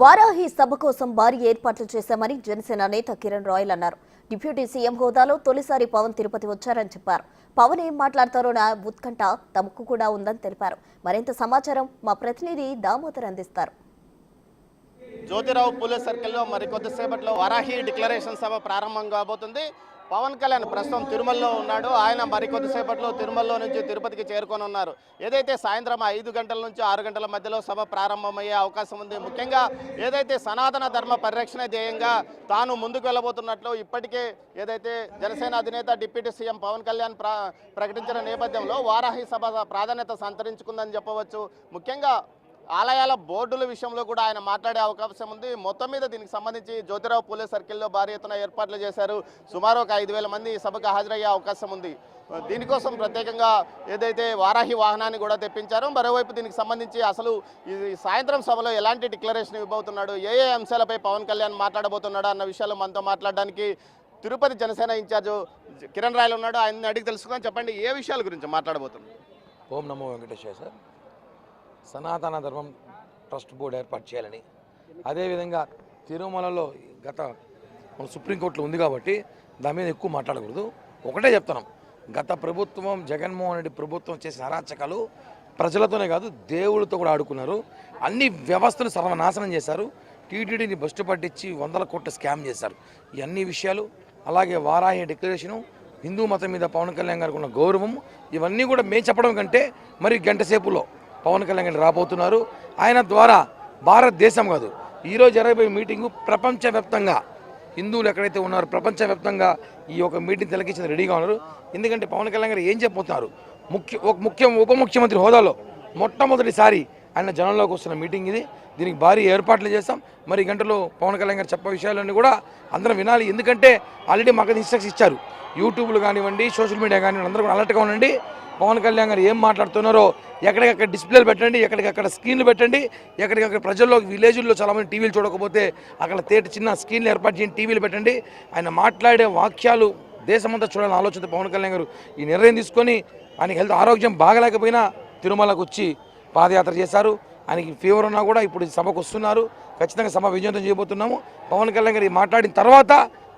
వారాహి సభ కోసం భారీ ఏర్పాట్లు చేశామని జనసేన నేత కిరణ్ రాయల్ అన్నారు. డిప్యూటీ సీఎం హోదాలో తొలిసారి పవన్ తిరుపతి వచ్చారని చెప్పారు. పవన్ ఏం మాట్లాడతారోన ఉత్కంఠ తమకు కూడా ఉందని తెలిపారు. మరింత సమాచారం మా ప్రతినిధి దామోదర్ అందిస్తారు. జ్యోతిరావు పూలే సర్కిల్లో మరి కొద్దిసేపట్లో వరాహి డిక్లరేషన్ సభ ప్రారంభం కాబోతుంది. పవన్ కళ్యాణ్ ప్రస్తుతం తిరుమలలో ఉన్నాడు. ఆయన మరి కొద్దిసేపట్లో తిరుమలలో నుంచి తిరుపతికి చేరుకొని ఉన్నారు. ఏదైతే సాయంత్రం ఐదు గంటల నుంచి ఆరు గంటల మధ్యలో సభ ప్రారంభమయ్యే అవకాశం ఉంది. ముఖ్యంగా ఏదైతే సనాతన ధర్మ పరిరక్షణ ధ్యేయంగా తాను ముందుకు వెళ్ళబోతున్నట్లు ఇప్పటికే ఏదైతే జనసేన అధినేత డిప్యూటీ సీఎం పవన్ కళ్యాణ్ ప్ర ప్రకటించిన నేపథ్యంలో వారాహి సభ ప్రాధాన్యత సంతరించుకుందని చెప్పవచ్చు. ముఖ్యంగా ఆలయాల బోర్డుల విషయంలో కూడా ఆయన మాట్లాడే అవకాశం ఉంది. మొత్తం మీద దీనికి సంబంధించి జ్యోతిరావు పూలే సర్కిల్లో భారీ ఎత్తున ఏర్పాట్లు చేశారు. సుమారు ఒక ఐదు వేల మంది సభకు హాజరయ్యే అవకాశం ఉంది. దీనికోసం ప్రత్యేకంగా ఏదైతే వారాహి వాహనాన్ని కూడా తెప్పించారో మరోవైపు దీనికి సంబంధించి అసలు ఈ సాయంత్రం సభలో ఎలాంటి డిక్లరేషన్ ఇవ్వబోతున్నాడు ఏ ఏ అంశాలపై పవన్ కళ్యాణ్ మాట్లాడబోతున్నాడు అన్న విషయాలు మనతో మాట్లాడడానికి తిరుపతి జనసేన ఇన్ఛార్జ్ కిరణ్ రాయలు ఉన్నాడు. ఆయన్ని అడిగి తెలుసుకొని చెప్పండి ఏ విషయాల గురించి మాట్లాడబోతున్నాడు ఓం నమో వెంకటేశ్వర సార్. సనాతన ధర్మం ట్రస్ట్ బోర్డు ఏర్పాటు చేయాలని. అదేవిధంగా తిరుమలలో గత మన సుప్రీంకోర్టులో ఉంది కాబట్టి దాని మీద ఎక్కువ మాట్లాడకూడదు. ఒకటే చెప్తున్నాం. గత ప్రభుత్వం జగన్మోహన్ రెడ్డి ప్రభుత్వం చేసిన అరాచకాలు ప్రజలతోనే కాదు దేవుళ్ళతో కూడా ఆడుకున్నారు. అన్ని వ్యవస్థలు సర్వనాశనం చేశారు. టీటీడీని బస్టు పట్టించి వందల కోట్ల స్కామ్ చేశారు. ఇవన్నీ విషయాలు అలాగే వారాహి డిక్లరేషను హిందూ మతం మీద పవన్ కళ్యాణ్ గారికి ఉన్న గౌరవం ఇవన్నీ కూడా మేము చెప్పడం కంటే మరి గంట సేపులో పవన్ కళ్యాణ్ గారు రాబోతున్నారు. ఆయన ద్వారా భారతదేశం కాదు ఈరోజు జరగబోయే మీటింగు ప్రపంచవ్యాప్తంగా హిందువులు ఎక్కడైతే ఉన్నారో ప్రపంచవ్యాప్తంగా ఈ యొక్క మీటింగ్ తిలకించిన రెడీగా ఉన్నారు. ఎందుకంటే పవన్ కళ్యాణ్ గారు ఏం చెప్పబోతున్నారు? ముఖ్య ఒక ముఖ్యం ఉప ముఖ్యమంత్రి హోదాలో మొట్టమొదటిసారి ఆయన జనంలోకి వస్తున్న మీటింగ్ ఇది. దీనికి భారీ ఏర్పాట్లు చేస్తాం మరి గంటలో పవన్ కళ్యాణ్ గారు చెప్పే విషయాలన్నీ కూడా అందరం వినాలి. ఎందుకంటే ఆల్రెడీ మాకు ఇన్స్ట్రక్షన్ ఇచ్చారు. యూట్యూబ్లు కానివ్వండి సోషల్ మీడియా కానివ్వండి అందరూ కూడా అలర్ట్గా ఉండండి. పవన్ కళ్యాణ్ గారు ఏం మాట్లాడుతున్నారో ఎక్కడికక్కడ డిస్ప్లేలు పెట్టండి ఎక్కడికక్కడ స్క్రీన్లు పెట్టండి. ఎక్కడికక్కడ ప్రజల్లో విలేజ్ల్లో చాలామంది టీవీలు చూడకపోతే అక్కడ తేట చిన్న స్క్రీన్లు ఏర్పాటు చేయండి టీవీలు పెట్టండి. ఆయన మాట్లాడే వాక్యాలు దేశమంతా చూడాలని ఆలోచన పవన్ కళ్యాణ్ గారు ఈ నిర్ణయం తీసుకొని ఆయన హెల్త్ ఆరోగ్యం బాగలేకపోయినా తిరుమలకు వచ్చి పాదయాత్ర చేశారు. ఆయనకి ఫీవర్ ఉన్నా కూడా ఇప్పుడు సభకు వస్తున్నారు. ఖచ్చితంగా సభ విజయవంతం చేయబోతున్నాము. పవన్ కళ్యాణ్ గారు మాట్లాడిన తర్వాత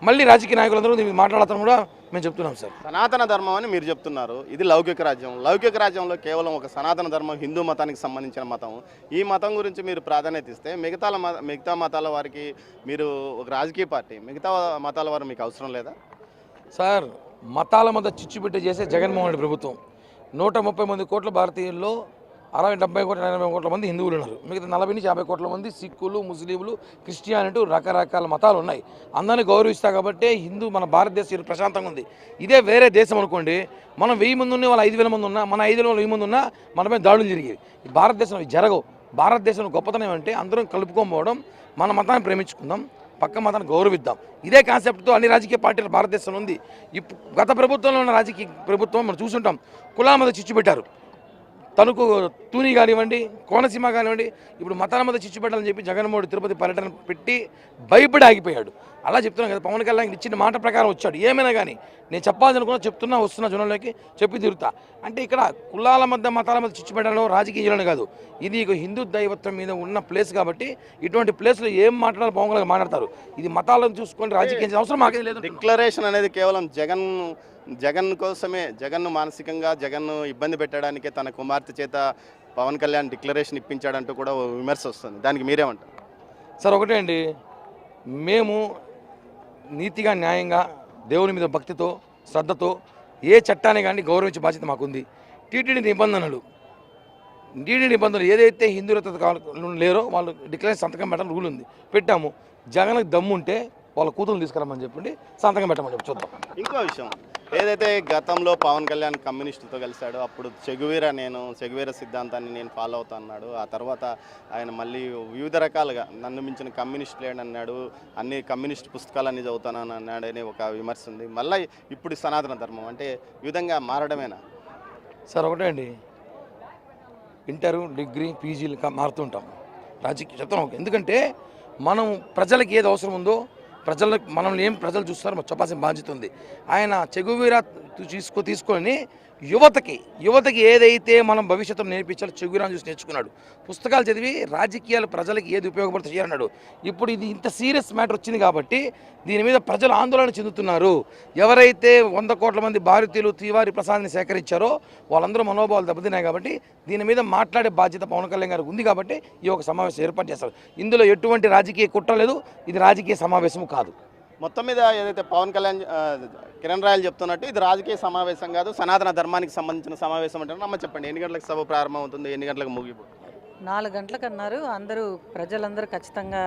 మళ్ళీ రాజకీయ నాయకులందరూ దీన్ని మాట్లాడతాం కూడా మేము చెప్తున్నాం సార్. సనాతన ధర్మం అని మీరు చెప్తున్నారు. ఇది లౌకిక రాజ్యం. లౌకిక రాజ్యంలో కేవలం ఒక సనాతన ధర్మం హిందూ మతానికి సంబంధించిన మతం. ఈ మతం గురించి మీరు ప్రాధాన్యత ఇస్తే మిగతా మిగతా మతాల వారికి మీరు ఒక రాజకీయ పార్టీ మిగతా మతాల వారు మీకు అవసరం లేదా? సార్ మతాల మధ్య చిచ్చుపెట్టి చేసే జగన్మోహన్ రెడ్డి ప్రభుత్వం. నూట ముప్పై మంది కోట్ల భారతీయుల్లో అరవై డెబ్బై కోట్ల ఎనభై కోట్ల మంది హిందువులు ఉన్నారు. మిగతా నలభై నుంచి యాభై కోట్ల మంది సిక్కులు ముస్లింలు క్రిస్టియానిటీ రకరకాల మతాలు ఉన్నాయి. అందరిని గౌరవిస్తా కాబట్టి హిందూ మన భారతదేశం ప్రశాంతంగా ఉంది. ఇదే వేరే దేశం అనుకోండి మనం వెయ్యి మంది ఉన్న వాళ్ళు ఐదు వేల మంది ఉన్నా మన ఐదు వేల వెయ్యి మంది ఉన్నా మనపై దాడులు జరిగేవి. భారతదేశం జరగవు. భారతదేశంలో గొప్పతనం ఏమంటే అందరం కలుపుకోకపోవడం మన మతాన్ని ప్రేమించుకుందాం పక్క మతాన్ని గౌరవిద్దాం. ఇదే కాన్సెప్ట్తో అన్ని రాజకీయ పార్టీలు భారతదేశంలో ఉంది. ఇప్పుడు గత ప్రభుత్వంలో ఉన్న రాజకీయ ప్రభుత్వం మనం చూసుంటాం. కులాల మీద చిచ్చు పెట్టారు. తణుకు తూని కానివ్వండి కోనసీమ కానివ్వండి ఇప్పుడు మతాల మధ్య చిచ్చు పెట్టాలని చెప్పి జగన్మోహన్ తిరుపతి పర్యటన పెట్టి భయపడి ఆగిపోయాడు. అలా చెప్తున్నాను కదా పవన్ కళ్యాణ్ ఇచ్చిన మాట ప్రకారం వచ్చాడు. ఏమైనా కానీ నేను చెప్పాలనుకున్నా చెప్తున్నా వస్తున్నా జనంలోకి చెప్పి తిరుగుతా అంటే ఇక్కడ కులాల మధ్య మతాల మధ్య చిచ్చు రాజకీయాలను కాదు. ఇది హిందూ దైవత్వం మీద ఉన్న ప్లేస్ కాబట్టి ఇటువంటి ప్లేస్లో ఏం మాట్లాడాలి పవన్ కళ్యాణ్ మాట్లాడతారు. ఇది మతాలను చూసుకొని రాజకీయం అవసరం మాకేం లేదు డిక్లరేషన్ అనేది కేవలం జగన్ జగన్ కోసమే జగన్ను మానసికంగా జగన్ను ఇబ్బంది పెట్టడానికే తన కుమార్తె చేత పవన్ కళ్యాణ్ డిక్లరేషన్ ఇప్పించాడంటూ కూడా ఓ విమర్శ వస్తుంది. దానికి మీరేమంటారు? సార్ ఒకటే అండి. మేము నీతిగా న్యాయంగా దేవుని మీద భక్తితో శ్రద్ధతో ఏ చట్టాన్ని కానీ గౌరవించే బాధ్యత మాకుంది. టీటీడీ నిబంధనలు టీటీడీ నిబంధనలు ఏదైతే హిందువులతో లేరో వాళ్ళు డిక్లరేషన్ సంతకం పెట్టడం రూల్ ఉంది. పెట్టాము. జగన్కి దమ్ము ఉంటే వాళ్ళ కూతురు తీసుకురమ్మని చెప్పండి సంతకం పెట్టమని చెప్పి చూద్దాం. ఇంకో విషయం ఏదైతే గతంలో పవన్ కళ్యాణ్ కమ్యూనిస్టులతో కలిశాడో అప్పుడు చెగువీర నేను చెగువీర సిద్ధాంతాన్ని నేను ఫాలో అవుతా అన్నాడు. ఆ తర్వాత ఆయన మళ్ళీ వివిధ రకాలుగా నన్ను మించిన కమ్యూనిస్ట్ లేడన్నాడు అన్ని కమ్యూనిస్ట్ పుస్తకాలన్నీ చదువుతానని అన్నాడు అనే ఒక విమర్శ ఉంది. మళ్ళీ ఇప్పుడు సనాతన ధర్మం అంటే ఈ విధంగా మారడమేనా? సార్ ఒకటే అండి. ఇంటర్ డిగ్రీ పీజీలు మారుతుంటాం రాజకీయ చెప్తాం ఎందుకంటే మనం ప్రజలకు ఏది అవసరం ఉందో ప్రజలకు మనల్ని ఏం ప్రజలు చూస్తారో చెప్పాల్సిన బాధ్యత ఉంది. ఆయన చెగువీరా తీసుకు తీసుకొని యువతకి యువతకి ఏదైతే మనం భవిష్యత్తులో నేర్పించాలో చెగురాని చూసి నేర్చుకున్నాడు. పుస్తకాలు చదివి రాజకీయాలు ప్రజలకి ఏది ఉపయోగపడుతుంది అన్నాడు ఇప్పుడు ఇది ఇంత సీరియస్ మ్యాటర్ వచ్చింది కాబట్టి దీని మీద ప్రజలు ఆందోళన చెందుతున్నారు. ఎవరైతే వంద కోట్ల మంది భారతీయులు తివారి ప్రసాద్ని సేకరించారో వాళ్ళందరూ మనోభావాలు దెబ్బతిన్నాయి కాబట్టి దీని మీద మాట్లాడే బాధ్యత పవన్ కళ్యాణ్ గారికి ఉంది కాబట్టి ఈ ఒక సమావేశం ఏర్పాటు చేస్తారు. ఇందులో ఎటువంటి రాజకీయ కుట్ర లేదు. ఇది రాజకీయ సమావేశము కాదు. మొత్తం మీద ఏదైతే పవన్ కళ్యాణ్ కిరణ్ రాయలు చెప్తున్నట్టు ఇది రాజకీయ సమావేశం కాదు సనాతన ధర్మానికి సంబంధించిన సమావేశం అంటే అమ్మ చెప్పండి ఎన్ని గంటలకు సభ ప్రారంభం అవుతుంది ఎన్ని గంటలకు ముగిపోతుంది నాలుగు గంటలకు అన్నారు అందరూ ప్రజలందరూ ఖచ్చితంగా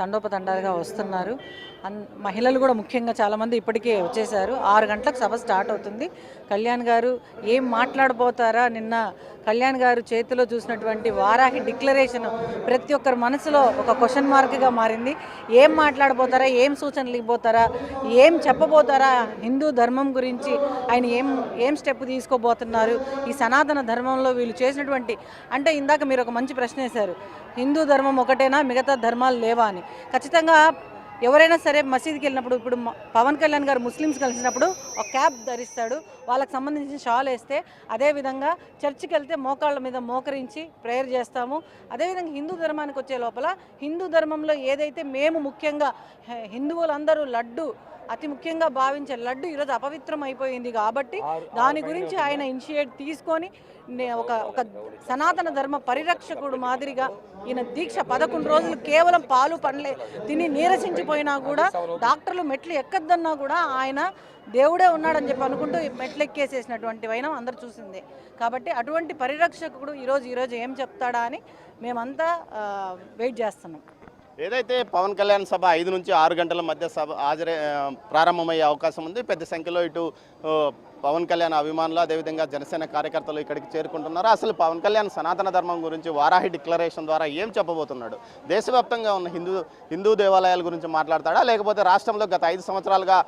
తండోపతండాలుగా వస్తున్నారు. అన్ మహిళలు కూడా ముఖ్యంగా చాలామంది ఇప్పటికే వచ్చేసారు ఆరు గంటలకు సభ స్టార్ట్ అవుతుంది. కళ్యాణ్ గారు ఏం మాట్లాడబోతారా నిన్న కళ్యాణ్ గారు చేతిలో చూసినటువంటి వారాహి డిక్లరేషన్ ప్రతి ఒక్కరి మనసులో ఒక క్వశ్చన్ మార్క్గా మారింది. ఏం మాట్లాడబోతారా? ఏం సూచనలు ఇవ్వబోతారా? ఏం చెప్పబోతారా? హిందూ ధర్మం గురించి ఆయన ఏం ఏం స్టెప్ తీసుకోబోతున్నారు? ఈ సనాతన ధర్మంలో వీళ్ళు చేసినటువంటి అంటే ఇందాక మీరు ఒక మంచి ప్రశ్న వేశారు. హిందూ ధర్మం ఒకటేనా? మిగతా ధర్మాలు లేవా అని. ఖచ్చితంగా ఎవరైనా సరే మసీద్కి వెళ్ళినప్పుడు ఇప్పుడు పవన్ కళ్యాణ్ గారు ముస్లిమ్స్ కలిసినప్పుడు ఒక క్యాప్ ధరిస్తాడు. వాళ్ళకి సంబంధించిన షాల్ వేస్తే అదేవిధంగా చర్చికి వెళ్తే మోకాళ్ళ మీద మోకరించి ప్రేయర్ చేస్తాము. అదేవిధంగా హిందూ ధర్మానికి వచ్చే లోపల హిందూ ధర్మంలో ఏదైతే మేము ముఖ్యంగా హిందువులందరూ లడ్డు అతి ముఖ్యంగా భావించే లడ్డు ఈరోజు అపవిత్రం అయిపోయింది కాబట్టి దాని గురించి ఆయన ఇనిషియేట్ తీసుకొని ఒక ఒక సనాతన ధర్మ పరిరక్షకుడు మాదిరిగా ఈయన దీక్ష పదకొండు రోజులు కేవలం పాలు పండ్లే తిని నీరసించిపోయినా కూడా డాక్టర్లు మెట్లు ఎక్కద్దన్నా కూడా ఆయన దేవుడే ఉన్నాడని చెప్పి అనుకుంటూ మెట్లు ఎక్కేసేసినటువంటి వైనం అందరు చూసిందే. కాబట్టి అటువంటి పరిరక్షకుడు ఈరోజు ఈరోజు ఏం చెప్తాడా అని మేమంతా వెయిట్ చేస్తున్నాం. ఏదైతే పవన్ కళ్యాణ్ సభ ఐదు నుంచి ఆరు గంటల మధ్య సభ హాజరే ప్రారంభమయ్యే అవకాశం ఉంది పెద్ద సంఖ్యలో ఇటు పవన్ కళ్యాణ్ అభిమానులు అదేవిధంగా జనసేన కార్యకర్తలు ఇక్కడికి చేరుకుంటున్నారు. అసలు పవన్ కళ్యాణ్ సనాతన ధర్మం గురించి వారాహి డిక్లరేషన్ ద్వారా ఏం చెప్పబోతున్నాడు? దేశవ్యాప్తంగా ఉన్న హిందూ హిందూ దేవాలయాల గురించి మాట్లాడతాడా? లేకపోతే రాష్ట్రంలో గత ఐదు సంవత్సరాలుగా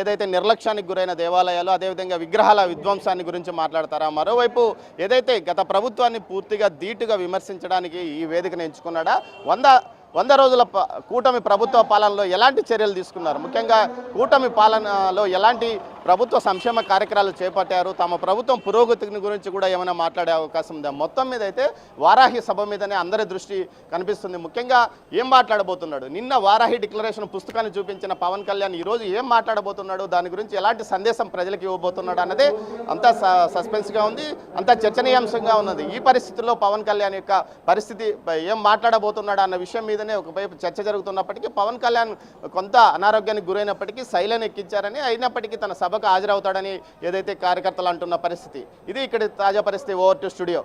ఏదైతే నిర్లక్ష్యానికి గురైన దేవాలయాలు అదేవిధంగా విగ్రహాల విధ్వంసాన్ని గురించి మాట్లాడతారా? మరోవైపు ఏదైతే గత ప్రభుత్వాన్ని పూర్తిగా ధీటుగా విమర్శించడానికి ఈ వేదికను ఎంచుకున్నాడా? వంద వంద రోజుల ప- కూటమి ప్రభుత్వ పాలనలో ఎలాంటి చర్యలు తీసుకున్నారు? ముఖ్యంగా కూటమి పాలనలో ఎలాంటి ప్రభుత్వ సంక్షేమ కార్యక్రమాలు చేపట్టారు. తమ ప్రభుత్వం పురోగతిని గురించి కూడా ఏమైనా మాట్లాడే అవకాశం ఉందా? మొత్తం మీద అయితే వారాహి సభ మీదనే అందరి దృష్టి కనిపిస్తుంది. ముఖ్యంగా ఏం మాట్లాడబోతున్నాడు? నిన్న వారాహి డిక్లరేషన్ పుస్తకాన్ని చూపించిన పవన్ కళ్యాణ్ ఈరోజు ఏం మాట్లాడబోతున్నాడు? దాని గురించి ఎలాంటి సందేశం ప్రజలకు ఇవ్వబోతున్నాడు అన్నదే అంతా స- సస్పెన్స్గా ఉంది అంతా చర్చనీయాంశంగా ఉన్నది. ఈ పరిస్థితుల్లో పవన్ కళ్యాణ్ యొక్క పరిస్థితి ఏం మాట్లాడబోతున్నాడు అన్న విషయం మీదనే ఒకవైపు చర్చ జరుగుతున్నప్పటికీ పవన్ కళ్యాణ్ కొంత అనారోగ్యానికి గురైనప్పటికీ శైలిని ఎక్కించారని అయినప్పటికీ తన సభకు హాజరవుతాడని ఏదైతే కార్యకర్తలు అంటున్న పరిస్థితి. ఇది ఇక్కడ తాజా పరిస్థితి ఓవర్ టు స్టూడియో.